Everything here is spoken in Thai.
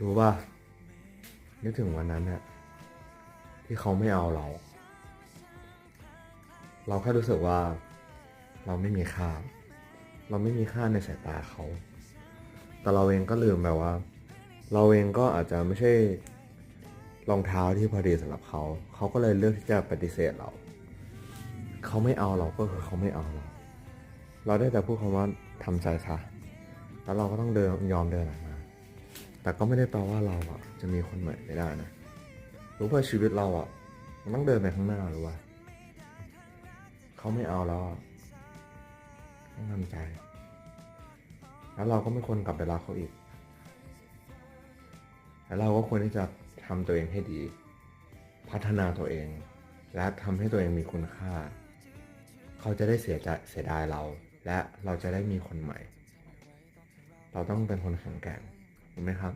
รู้ป่ะนึกถึงวันนั้นเนี่ยที่เขาไม่เอาเรา เราแค่รู้สึกว่า เราไม่มีค่า เราไม่มีค่าในสายตาเขา แต่เราเองก็ลืมแบบว่า เราเองก็อาจจะไม่ใช่รองเท้าที่พอดีสำหรับเขา เขาก็เลยเลือกที่จะปฏิเสธเรา เขาไม่เอาเราก็คือเขาไม่เอาเรา เราได้แต่พูดคำว่าทำใจซะแล้วเราก็ต้องเดินยอมเดินออกมา แต่ก็ไม่ได้แปลว่าเราอะจะมีคนใหม่ไม่ได้นะรู้ว่าชีวิตเราอะมันต้องเดินไปข้างหน้าหรือว่าเขาไม่เอาแล้วต้องทำใจ แล้วเราก็ไม่ควรกลับไปรักเขาอีกแล้วเราก็ควรที่จะทำตัวเองให้ดี พัฒนาตัวเอง และทำให้ตัวเองมีคุณค่า เขาจะได้เสียใจเสียดายเรา และเราจะได้มีคนใหม่ เราต้องเป็นคนแข็งแกร่ง ถูกไหมครับ